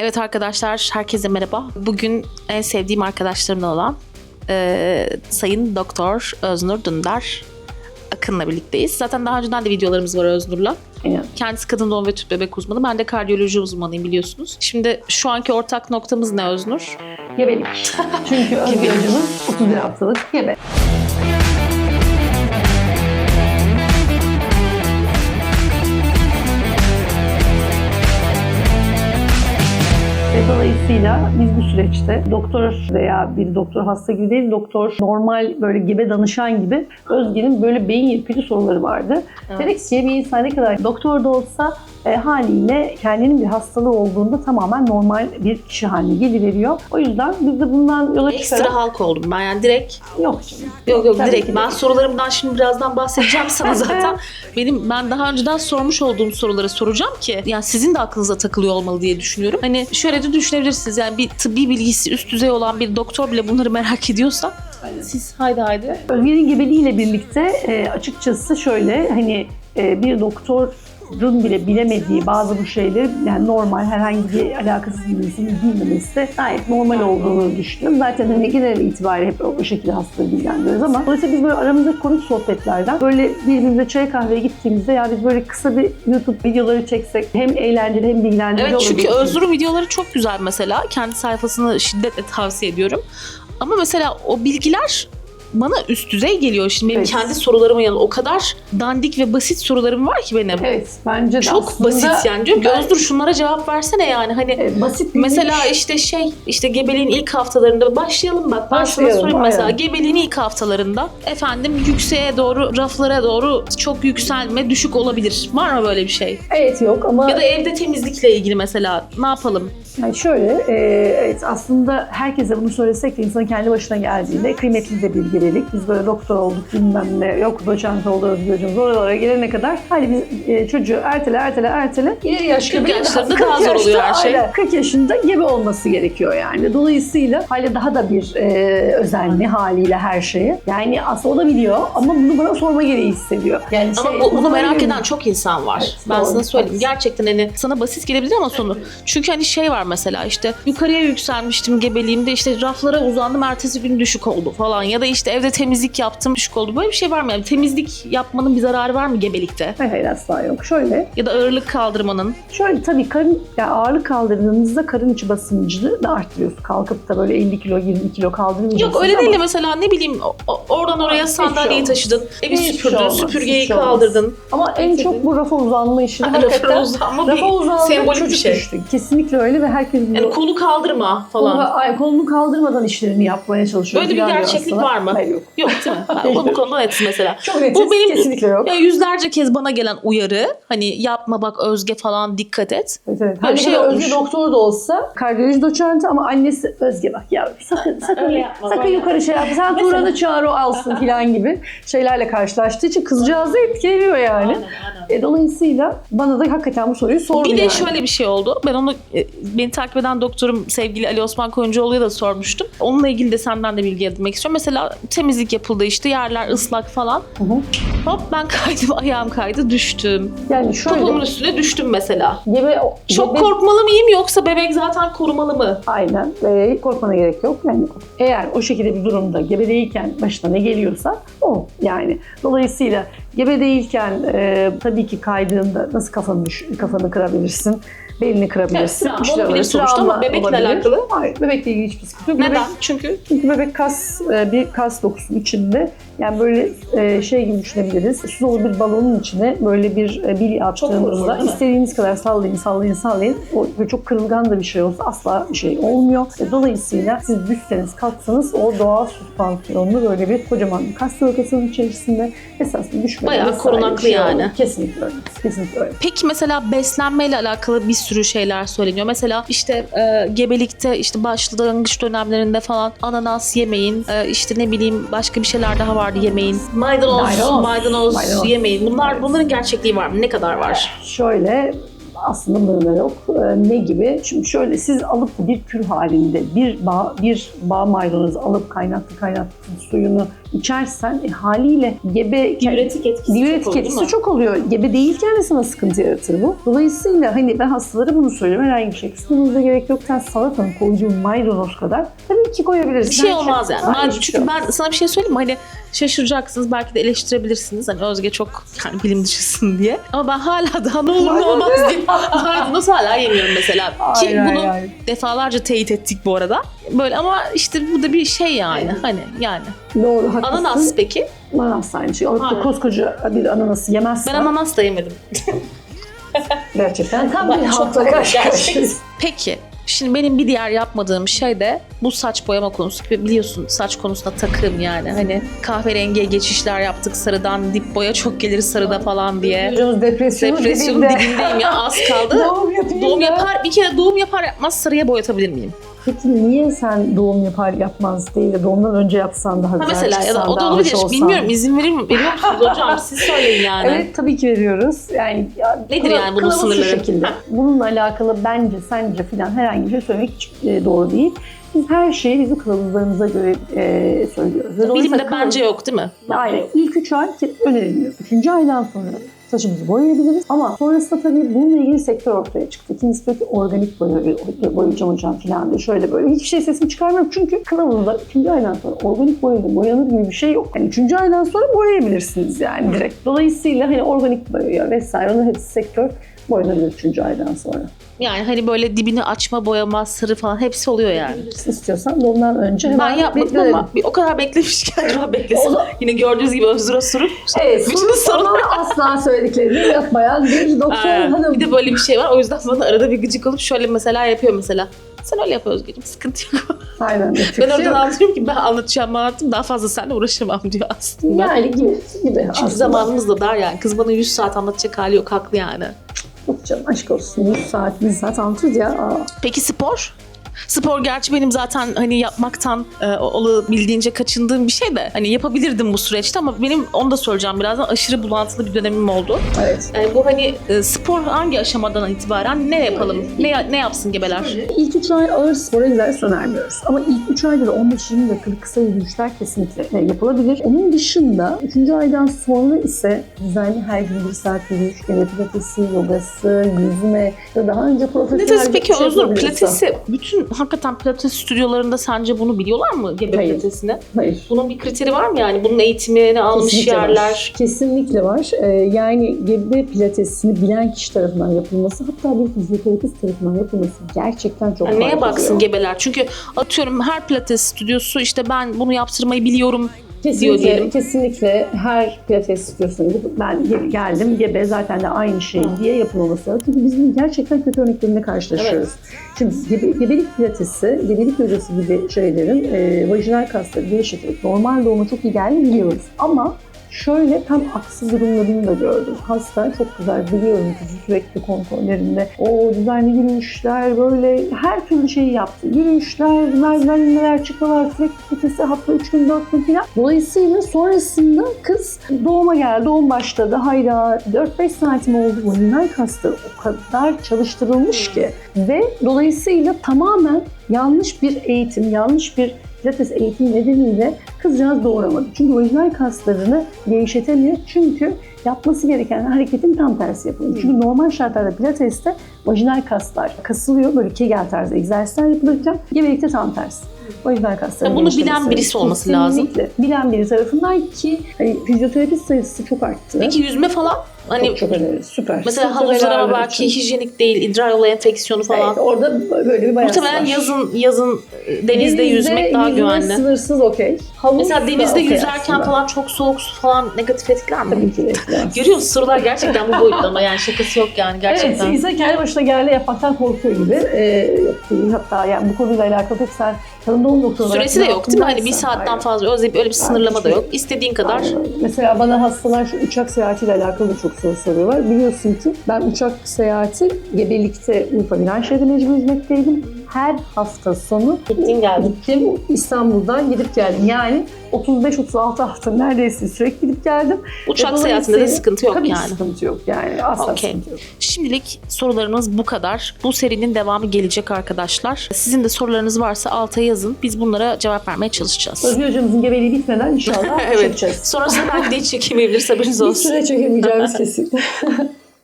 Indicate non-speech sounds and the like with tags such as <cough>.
Evet arkadaşlar, herkese merhaba. Bugün en sevdiğim arkadaşlarımdan olan e, Sayın Doktor Öznur Dündar Akın'la birlikteyiz. Zaten daha önceden de videolarımız var Öznur'la. Aynen. Kendisi kadın doğum ve tüp bebek uzmanı. Ben de kardiyoloji uzmanıyım biliyorsunuz. Şimdi şu anki ortak noktamız ne Öznur? Gebelik. <laughs> Çünkü Özgür hocamız 31 haftalık gebe. Dolayısıyla biz bu süreçte doktor veya bir doktor hasta gibi değil, doktor normal böyle gebe danışan gibi Özge'nin böyle beyin yırtıcı soruları vardı. Evet. Ki bir insan ne kadar doktor da olsa e, haliyle kendinin bir hastalığı olduğunda tamamen normal bir kişi haline geliveriyor. O yüzden biz de bundan yola Ekstra çıkarak... halk oldum ben yani direkt Yok canım. Yok yok Tabii direkt. Ben sorularımdan şimdi birazdan bahsedeceğim sana <laughs> zaten. Benim ben daha önceden sormuş olduğum soruları soracağım ki yani sizin de aklınıza takılıyor olmalı diye düşünüyorum. Hani şöyle de düşünebilirsiniz yani bir tıbbi bilgisi üst düzey olan bir doktor bile bunları merak ediyorsa siz haydi haydi. Özge'nin gebeliğiyle birlikte e, açıkçası şöyle hani e, bir doktorun bile bilemediği bazı bu şeyleri yani normal herhangi bir alakasız bir insanın bilmemesi de gayet normal olduğunu düşünüyorum. Zaten hani genel itibariyle hep o şekilde hastaları bilgilendiriyoruz ama dolayısıyla biz böyle aramızda konuk sohbetlerden böyle birbirimize çay kahveye gittiğimizde ya biz böyle kısa bir YouTube videoları çeksek hem eğlenceli hem bilgilendirici Evet çünkü Özgür'ün videoları çok güzel mesela. Kendi sayfasını şiddetle tavsiye ediyorum. Ama mesela o bilgiler bana üst düzey geliyor. Şimdi benim Evet. kendi sorularımın yanında o kadar dandik ve basit sorularım var ki benim. Evet bence de Çok aslında basit yani. Diyorum ki ben- Özgür şunlara cevap versene yani. Hani e, basit bir Mesela işte şey, işte gebeliğin ilk haftalarında başlayalım bak. Ben sana Başlayalım, sorayım mesela. aynen. Gebeliğin ilk haftalarında efendim yükseğe doğru, raflara doğru çok yükselme, düşük olabilir. Var mı böyle bir şey? Evet yok ama Ya da evde temizlikle ilgili mesela ne yapalım? Yani şöyle, e, evet aslında herkese bunu söylesek de insanın kendi başına geldiğinde kıymetli de bir gebelik. Biz böyle doktor olduk bilmem ne, yok doçent oldu özgürcüğümüz oralara gelene kadar hadi biz e, çocuğu ertele ertele ertele. İleri yaş 40 gebelik- yaşlarında 40 daha zor oluyor her şey. aynen, 40 yaşında gebe olması gerekiyor yani. Dolayısıyla hali daha da bir e, özenli haliyle her şeye. Yani aslında o da biliyor ama bunu bana sorma gereği hissediyor. Yani Ama şey, bu- bunu merak eden çok insan var. Evet, ben doğru, sana söyleyeyim. Gerçekten hani sana basit gelebilir ama sonu. Çünkü hani şey var mesela işte yukarıya yükselmiştim gebeliğimde işte raflara uzandım ertesi gün düşük oldu falan. Ya da işte evde temizlik yaptım düşük oldu. Böyle bir şey var mı? Yani temizlik yapmanın bir zararı var mı gebelikte? Hayır hayır asla yok. Şöyle Ya da ağırlık kaldırmanın? Şöyle tabii karın yani ağırlık kaldırdığınızda karın içi basıncını da arttırıyorsun. Kalkıp da böyle 50 kilo 20 kilo kaldırmayacaksın. Yok öyle ama değil de mesela ne bileyim oradan oraya sandalyeyi taşıdın, evi süpürdün, olmaz, süpürgeyi şey olmaz. kaldırdın. Ama en çok bu rafa uzanma işini Rafa hakikaten uzanma rafa bir uzanma sembolik bir şey. düştü. Kesinlikle öyle ve herkes Yani kolu kaldırma falan. Kolunu, ay, kolunu kaldırmadan işlerini yapmaya çalışıyor. Böyle bir gerçeklik aslında. var mı? Hayır yok. Yok değil mi? Ha, Bu konuda netiz mesela. Çok netiz. Bu benim kesinlikle yok. ya yüzlerce kez bana gelen uyarı. Hani yapma bak Özge falan dikkat et. Evet, evet. Hani şey. Özge doktor da olsa kardiyoloji doçenti ama annesi Özge bak ya sakın sakın yapma, sakın yukarı şey yap. Sen Turan'ı çağır o alsın <laughs> falan gibi şeylerle karşılaştığı için kızcağızı etkiliyor yani. E, dolayısıyla bana da hakikaten bu soruyu sordu Bir de yani. şöyle bir şey oldu. Ben onu e, beni takip eden doktorum sevgili Ali Osman Koyuncuoğlu'ya da sormuştum. Onunla ilgili de senden de bilgi edinmek istiyorum. Mesela temizlik yapıldı işte yerler ıslak falan. Hı hı. Hop ben kaydım <laughs> ayağım kaydı düştüm. Yani şöyle Topumun üstüne düştüm mesela. gebe, Çok gebe- korkmalı mıyım yoksa bebek zaten korumalı mı? Aynen. Ee, korkmana gerek yok. Yani eğer o şekilde bir durumda gebe değilken başına ne geliyorsa o yani. Dolayısıyla gebe değilken e, tabii ki kaydığında nasıl kafanı kafanı kırabilirsin, belini kırabilirsin. Evet, travma olabilir sonuçta ama bebekle olabilir. alakalı. Hayır, bebekle ilgili hiçbir sıkıntı yok. Neden? Bebek, Çünkü çünkü bebek kas, e, bir kas dokusunun içinde yani böyle e, şey gibi düşünebiliriz. Su dolu bir balonun içine böyle bir e, bil mi? istediğiniz kadar sallayın, sallayın, sallayın. O çok kırılgan da bir şey olsa asla bir şey olmuyor. Dolayısıyla siz düşseniz, kalksanız o doğal süspansiyonlu böyle bir kocaman bir kas tabakasının içerisinde esasında düşmeden Bayağı korunaklı şey yani. Kesinlikle öyle. Kesinlikle öyle. Peki mesela beslenmeyle alakalı bir sürü şeyler söyleniyor. Mesela işte e, gebelikte işte başlangıç dönemlerinde falan ananas yemeyin. E, işte ne bileyim başka bir şeyler daha vardı yemeyin. Maydanoz, Maydanoz. maydanoz, Maydanoz. yemeyin. Bunlar bunların gerçekliği var mı? Ne kadar var? Şöyle aslında bunların da yok. Ee, ne gibi? Şimdi şöyle siz alıp bir kür halinde bir bağ, bir bağ maydanozu alıp kaynattı kaynattı suyunu içersen e, haliyle gebe Diüretik etkisi Diüretik çok etkisi mi? çok oluyor. Gebe değilken de sana sıkıntı yaratır bu. Dolayısıyla hani ben hastalara bunu söylüyorum. Herhangi bir şey kısmınıza gerek yok. Sen salatanın koyduğun maydanoz kadar tabii ki koyabilirsin. Bir şey Her olmaz yani. Hayır, şey çünkü olmaz. ben sana bir şey söyleyeyim mi? Hani şaşıracaksınız belki de eleştirebilirsiniz. Hani Özge çok yani bilim dışısın diye. Ama ben hala daha ne olur ne olmaz diye maydanoz hala yemiyorum mesela. Ki hayır, bunu hayır. defalarca teyit ettik bu arada. Böyle ama işte bu da bir şey yani. Hani yani. Doğru haklısın. Ananas peki? Ananas aynı şey. Alıp da Aynen. koskoca bir ananası yemezsen Ben ananas da yemedim. <laughs> gerçekten tam Ben bir çok halkla karşı karşıyayız. Peki. Şimdi benim bir diğer yapmadığım şey de bu saç boyama konusu. Gibi biliyorsun saç konusunda takım yani. Hani kahverengiye geçişler yaptık sarıdan dip boya çok gelir sarıda falan diye. Çocuğumuz depresyonun Depresyonun dibinde. dibindeyim ya az kaldı. <laughs> Doğum yapayım Doğum yapar bir kere doğum yapar yapmaz sarıya boyatabilir miyim? Peki niye sen doğum yapar yapmaz değil de doğumdan önce yapsan daha Ha güzel mesela ya da o da olabilir. Bilmiyorum izin verir mi? Veriyor musunuz hocam? Siz söyleyin yani. Evet tabii ki veriyoruz. Yani ya, Nedir yani bunun kılavuz şu sınırları? şekilde. Bununla alakalı bence sence filan herhangi bir şey söylemek hiç e, doğru değil. Biz her şeyi bizim kılavuzlarımıza göre e, söylüyoruz. Bilimde bence yok değil mi? Aynen. İlk üç ay önerilmiyor. Üçüncü aydan sonra saçımızı boyayabiliriz. Ama sonrasında tabii bununla ilgili sektör ortaya çıktı. Kimisi diyor ki organik boya, boyayacağım hocam falan diye şöyle böyle. Hiçbir şey sesimi çıkarmıyorum. Çünkü kılavuzda üçüncü aydan sonra organik boyayla boyanır gibi bir şey yok. Yani üçüncü aydan sonra boyayabilirsiniz yani direkt. Dolayısıyla hani organik boya vesaire onun hepsi sektör boyanabilir üçüncü aydan sonra. Yani hani böyle dibini açma, boyama, sarı falan hepsi oluyor yani. İstiyorsan da ondan önce Ben hemen yapmadım bir- ama bir o kadar beklemişken acaba beklesin. Onu- Yine gördüğünüz gibi özür osurup. Evet, Bütün sorular- asla söylediklerini yapmayan bir doktor Aynen. hanım. Bir de böyle bir şey var. O yüzden bana arada bir gıcık olup şöyle mesela yapıyor mesela. Sen öyle yap Özgeciğim sıkıntı yok. Aynen. yapacak ben bir şey oradan yok. anlatıyorum ki ben anlatacağım anlattım daha fazla seninle uğraşamam diyor aslında. Yani gibi gibi. Çünkü aslında. zamanımız da dar yani. Kız bana 100 saat anlatacak hali yok haklı yani. Yok canım aşk olsun. 100 saat, 1000 saat anlatırız ya. Aa. Peki spor? Spor gerçi benim zaten hani yapmaktan e, olabildiğince kaçındığım bir şey de hani yapabilirdim bu süreçte ama benim onu da söyleyeceğim birazdan aşırı bulantılı bir dönemim oldu. Evet. Yani bu hani e, spor hangi aşamadan itibaren ne yapalım? Ne ne yapsın gebeler? İlk 3 ay ağır spor egzersiz önermiyoruz. Ama ilk 3 ayda da 15-20 dakikalık kısa yürüyüşler kesinlikle e, yapılabilir. Onun dışında 3. aydan sonra ise düzenli her gün 1 saat yürüyüş, gene pilatesi, yogası, yüzme ya da daha önce profesyonel Pilates bir peki şey Özgür yapabiliyorsa- pilatesi bütün hakikaten pilates stüdyolarında sence bunu biliyorlar mı gebe Hayır. pilatesini? Hayır. Bunun bir kriteri var mı yani? Bunun eğitimini almış Kesinlikle yerler. Var. Kesinlikle var. Ee, yani gebe pilatesini bilen kişi tarafından yapılması hatta bir fizyoterapist tarafından yapılması gerçekten çok Yani neye baksın ediyor. gebeler? Çünkü atıyorum her pilates stüdyosu işte ben bunu yaptırmayı biliyorum Kesinlikle, kesinlikle her pilates stüdyosuna gidip ben ge- geldim gebe zaten de aynı şey diye yapılmaması lazım. Çünkü biz gerçekten kötü örneklerine karşılaşıyoruz. Şimdi gebe, gebelik pilatesi, gebelik hocası gibi şeylerin e, vajinal kasları gevşeterek normal doğuma çok iyi geldiğini biliyoruz. Ama Şöyle tam aksi durumlarını da gördüm. Hasta çok güzel biliyorum ki sürekli kontrollerinde. O düzenli yürüyüşler böyle her türlü şeyi yaptı. Yürüyüşler, merdivenler, çıkmalar, sürekli nefesi hafta 3 gün 4 gün falan. Dolayısıyla sonrasında kız doğuma geldi. Doğum başladı. Hayra 4-5 santim oldu. Vaginal kasları o kadar çalıştırılmış ki. Ve dolayısıyla tamamen yanlış bir eğitim, yanlış bir pilates eğitim nedeniyle kızcağız doğuramadı. Çünkü vajinal kaslarını gevşetemiyor. Çünkü yapması gereken hareketin tam tersi yapılıyor. Çünkü normal şartlarda pilateste vajinal kaslar kasılıyor. Böyle kegel tarzı egzersizler yapılırken gebelikte tam tersi. Vajinal kasları bunu bilen birisi olması lazım. Kesinlikle. Bilen biri tarafından ki hani fizyoterapist sayısı çok arttı. Peki yüzme falan? Hani çok, çok önemli. Süper. mesela havuzlar belki için. hijyenik değil, idrar yolu enfeksiyonu falan. Evet, orada böyle bir bayas Muhtemelen var. yazın yazın e, denizde, yüzmek daha güvenli. sınırsız okey. Mesela denizde okey yüzerken aslında. falan çok soğuk su falan negatif etkiler mi? Tabii ki etkiler. <laughs> Görüyor musun? Sorular gerçekten bu boyutta ama yani şakası yok yani gerçekten. Evet, insan kendi başına geldi yapmaktan korkuyor gibi. Ee, yok değil. Hatta yani bu konuyla alakalı hep sen doğum doktoru olarak Süresi de yok değil mi? Hani bir saatten aynen. fazla öyle bir, öyle bir sınırlama da yok. İstediğin kadar. Aynen. Mesela bana hastalar şu uçak seyahatiyle alakalı çok soru soruyorlar. Biliyorsun ki ben uçak seyahati gebelikte Urfa Viranşehir'de mecbur hizmetteydim. Her hafta sonu Gittin geldin. gittim İstanbul'dan gidip geldim. Yani 35-36 hafta neredeyse sürekli gidip geldim. Uçak Ve seyahatinde de sıkıntı yok Tabii yani. sıkıntı yok yani. Asla Okey. sıkıntı yok. Şimdilik sorularımız bu kadar. Bu serinin devamı gelecek arkadaşlar. Sizin de sorularınız varsa alta yazın. Biz bunlara cevap vermeye çalışacağız. Özgür hocamızın gebeliği bitmeden inşallah <laughs> Evet. çekeceğiz. Sonrasında belki de hiç çekemeyebiliriz haberiniz Bir olsun. süre çekemeyeceğimiz <laughs> kesin. <laughs>